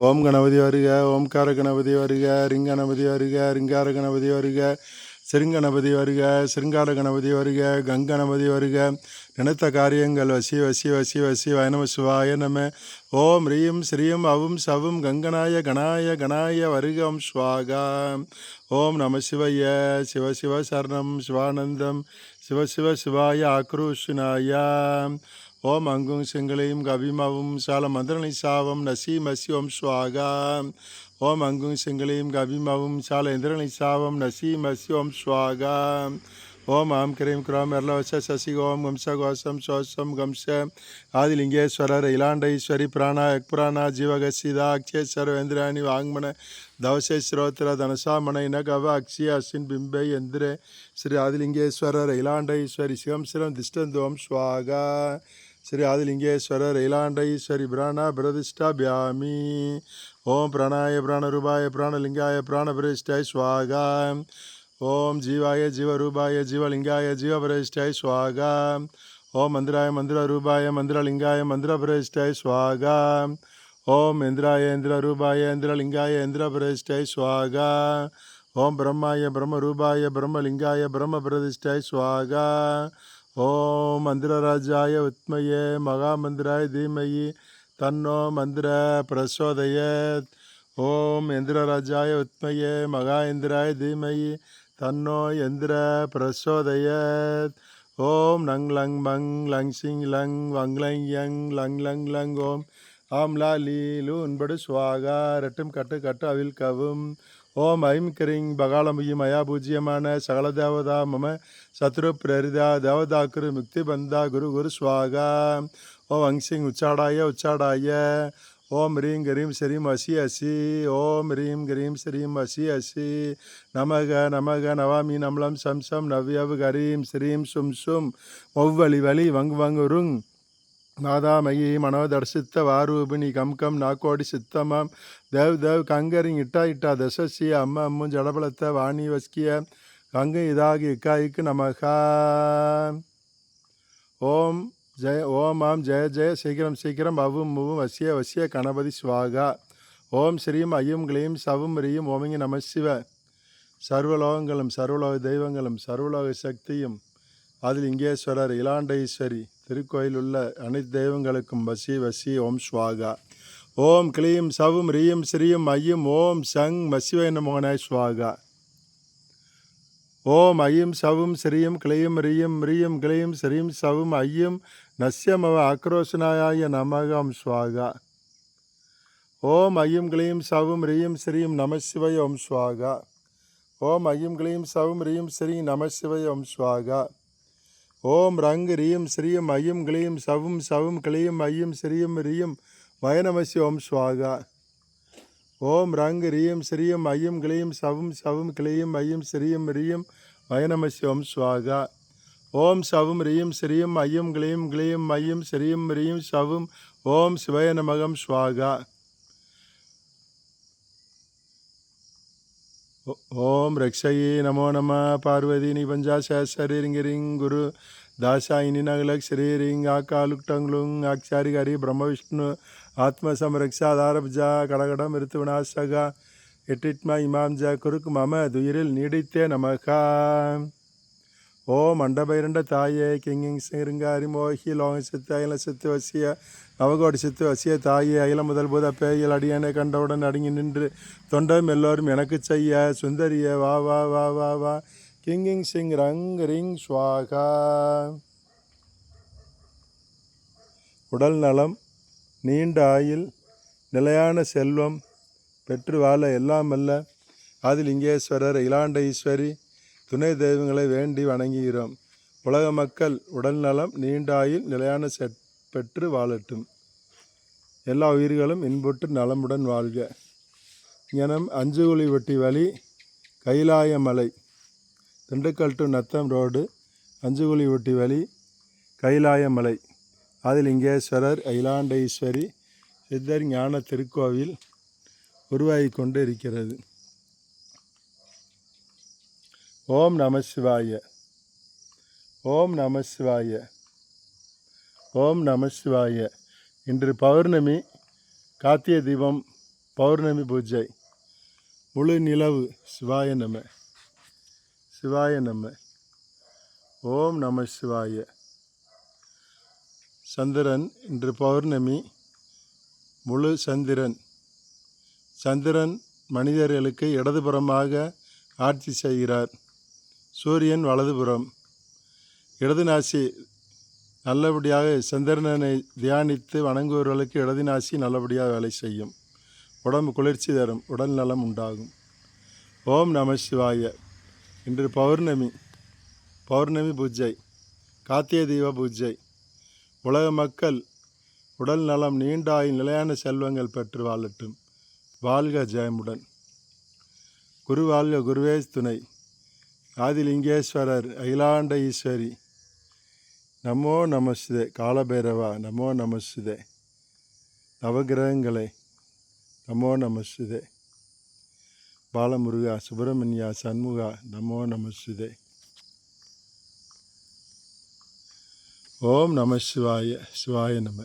ஓம் கணபதி வருக ஓம்கார கணபதி வருக ரிங்கணபதி வருக ரிங்கார கணபதி வருக சிறுங்கணபதி வருக சிறுங்கார கணபதி வருக கங்கணபதி வருக. நினைத்த காரியங்கள் வசி வசி வசி வசி வைணவ சிவாய நம. ஓம் ரீம் ஸ்ரீம் அவும் சவும் கங்கனாய கணாய கணாய வருகம் ஸ்வாகா ஓம் நம சிவய சிவ சிவ சரணம் சிவானந்தம். சிவசிவசிவாய ஆக்ரோஷனாய. ஓம் அங்கும் செங்கலையும் கவிமவும் சால மந்திரனை சாவம் நசீம் மசி ஓம் ஸ்வாகா ஓம் அங்கும் செங்கலையும் கவிமவும் சால இந்திரனை சாவம் நசீம் மசி ஓம் ஸ்வாகா ஓம் ஆம் கிரீம் குராம் எர்லவச சசி ஓம் கம்ச கோசம் சோசம் கம்ச. ஆதிலிங்கேஸ்வரர் இலாண்டைஸ்வரி பிராணா எக்புராணா ஜீவகசிதா அக்ஷேஸ்வர வேந்திராணி வாங்மன தவசே ஸ்ரோத்திர தனசாமனை நகவ அக்ஷய அஸ்வின் பிம்பை எந்திரே. ஸ்ரீ ஆதிலிங்கேஸ்வரர் இலாண்டைஸ்வரி சிவம் சிரம் திஷ்டந்தோம் ஸ்வாகா ஸ்ரீ ஆதிலிங்கேஸ்வரர் இலாண்டைஸ்வரி பிராணா பிரதிஷ்டாபியாமி ஓம் பிராணாய பிராணரூபாய பிராணலிங்காய பிராணபிரதிஷ்டாய் ஸ்வாகா ஓம் ஜீவாய ஜீவரூபாய ஜீவலிங்காய ஜீவபரிஷ்டாய் ஸ்வாகா ஓம் மந்திராய மந்திர ரூபாய மந்திரலிங்காய மந்திரபரிஷ்டாய் ஸ்வாகா ஓம் இந்திராய இந்திர ரூபாய இந்திரலிங்காய இந்திரபரிஷ்டாய் ஸ்வாகா ஓம் பிரம்மாய பிரம்ம ரூபாய பிரம்மலிங்காய பிரம்ம பிரதிஷ்டாய் ஸ்வாகா ஓம் மந்திரராஜாய உத்மயே மகாமந்திராய தீமயி தன்னோ மந்திர பிரசோதயத். ஓம் இந்திரராஜாய உத்மயே மகா இந்திராய தீமயி தன்னோ எந்திர பிரசோதயத். ஓம் நங் லங் மங் லங் சிங் லங் வங் லங் யங் லங் லங் லங் ஓம். ஆம் லா லீலு உன்படு சுவாகா ரெட்டும் கட்டு கட்டு அவில் கவும். ஓம் ஐம் கிரிங் பகாலமுகி மயா பூஜ்யமான சகல தேவதா மம சத்ரு பிரரிதா தேவதா குரு முக்தி பந்தா குரு குரு சுவாகா. ஓம் அங்சிங் உச்சாடாய உச்சாடாய. ஓம் ரீம் கரீம் ஸ்ரீம் அசி அசி ஓம் ரீம் கரீம் ஸ்ரீம் அசி அசி நமக நமக நவாமி நம்லம் சம் சம் நவ்யவ் கரீம் ஸ்ரீம் சும் சும். மொவ்வழி வலி வங் வங்குருங் ருங். மாதாமயி மனோதர்சித்த வாரூபிணி கம் கம் நாக்கோடி சித்தமாம். தேவ் தேவ் கங்கரிங் இட்டா இட்டா தசசிய அம்ம அம்மும் ஜடபலத்த வாணி வஸ்கிய. கங்கை இதாகி இக்காய்க்கு நமகா. ஓம் ஜெய ஓம் ஆம் ஜெய ஜெய சீக்கிரம் சீக்கிரம். அவும் முவும் வசிய வசிய கணபதி ஸ்வாகா ஓம் ஸ்ரீம் ஐயும் கிளீம் சவும் ரீயும் ஓமிங்க நம சிவ. சர்வலோகங்களும் சர்வலோக தெய்வங்களும் சர்வலோக சக்தியும் அதில் இங்கேஸ்வரர் இலாண்டஈஸ்வரி திருக்கோயில் உள்ள அனைத்து தெய்வங்களுக்கும் வசி வசி ஓம் ஸ்வாகா ஓம் கிளீம் சவும் ரீயும் ஸ்ரீம் ஐயும் ஓம் சங் மசிவை நமோனாய் ஸ்வாகா ஓம் ஐயும் சவும் ஸ்ரீயும் கிளீம் ரீயும் ரீயும் கிளீம் ஸ்ரீம் சவும் ஐயும் நஸ்யமவ ஆக்ரோஷனாய நமகம் ஸ்வாகா ஓம் ஐயும் கிளீம் சவும் ரீம் ஸ்ரீம் நமசிவய ஓம் ஸ்வாகா ஓம் ஐயும் கிளீம் சவும் ரீம் ஸ்ரீ நமசிவய ஓம் ஸ்வாகா ஓம் ரங் ரீம் ஸ்ரீம் ஐயும் கிளீம் சவும் சவும் கிளீம் ஐயும் ஸ்ரீம் ரீம் வயநமசி ஓம் ஸ்வாகா ஓம் ரங் ரீம் ஸ்ரீம் ஐயும் கிளீம் சவும் சவும் கிளீம் ஐயும் ஸ்ரீம் ரீம் வயநமசி ஓம் ஸ்வாகா ஓம் சவும் ரீம் ஸ்ரீம் ஐயும் கிளீம் கிளீம் மையும் ஸ்ரீம் ரீம் சவும் ஓம் சிவய நமகம் ஸ்வாகா. ஓம் ரக்ஷயி நமோ நம. பார்வதி நீ நிபஞ்சாசரிங்கிரிங் குரு. தாசாயினி நகலக் ஸ்ரீரிங் ஆக்காலுக்டங்லுங் ஆக்ஷாரி ஹரி பிரம்ம விஷ்ணு ஆத்மசம்ரக்ஷா சமரக்ஷாதாரப்ஜா கடகடம் மிருத்து விநாசகா. எட்டிட்மா இமாம் ஜ குறுக்கு மம துயிரில் நீடித்தே நமகா. ஓ மண்டபைரண்ட தாயே கிங்கிங் சிருங்காரி மோகி லோகம் சித்து அயல சித்து வசிய நவகோடி சித்து வசிய தாயே அயல முதல் புத பேயல் அடியனை கண்டவுடன் அடங்கி நின்று தொண்டம் எல்லோரும் எனக்கு செய்ய சுந்தரிய வா வா வா வா வா கிங்கிங் சிங் ரங் ரிங் ஸ்வாகா உடல் நலம் நீண்ட ஆயில் நிலையான செல்வம் பெற்று வாழ எல்லாம் அல்ல ஆதிலிங்கேஸ்வரர் இலாண்ட ஈஸ்வரி துணை தெய்வங்களை வேண்டி வணங்குகிறோம். உலக மக்கள் உடல்நலம் நீண்டாயில் நிலையான செட் பெற்று வாழட்டும். எல்லா உயிர்களும் இன்புற்று நலமுடன் வாழ்க. இங்கனம் அஞ்சுகுழி வெட்டி வழி கைலாயமலை திண்டுக்கல் டு நத்தம் ரோடு அஞ்சுகுழி வெட்டி வழி கைலாயமலை ஆதிலிங்கேஸ்வரர் ஐலாண்டேஸ்வரி சித்தர் ஞான திருக்கோவில் உருவாகி கொண்டு இருக்கிறது. ஓம் நம சிவாய. ஓம் நம சிவாய. ஓம் நம சிவாய. இன்று பௌர்ணமி காத்திய தீபம் பௌர்ணமி பூஜை. முழு நிலவு சிவாய நம. சிவாய நம. ஓம் நம சிவாய. சந்திரன் இன்று பௌர்ணமி. முழு சந்திரன். சந்திரன் மனிதர்களுக்கு இடதுபுறமாக ஆட்சி செய்கிறார். சூரியன் வலதுபுறம் இடது நாசி நல்லபடியாக சந்திரனை தியானித்து வணங்குபவர்களுக்கு இடது நாசி நல்லபடியாக வேலை செய்யும். உடம்பு குளிர்ச்சி தரும் உடல் நலம் உண்டாகும். ஓம் நம சிவாய. இன்று பௌர்ணமி. பௌர்ணமி பூஜை. காத்திய தீப பூஜை. உலக மக்கள் உடல் நலம் நீண்ட நிலையான செல்வங்கள் பெற்று வாழட்டும். வாழ்க ஜெயமுடன். குரு வாழ்க குருவே துணை. ஆதிலிங்கேஸ்வரர் அகிலாண்ட ஈஸ்வரி. நமோ நமஸ்தே காலபைரவா நமோ நமஸ்தே நவகிரகங்களே நமோ நமஸ்தே பாலமுருகா சுப்பிரமணியா சண்முகா நமோ நமஸ்தே ஓம் நம சிவாய சிவாய நம.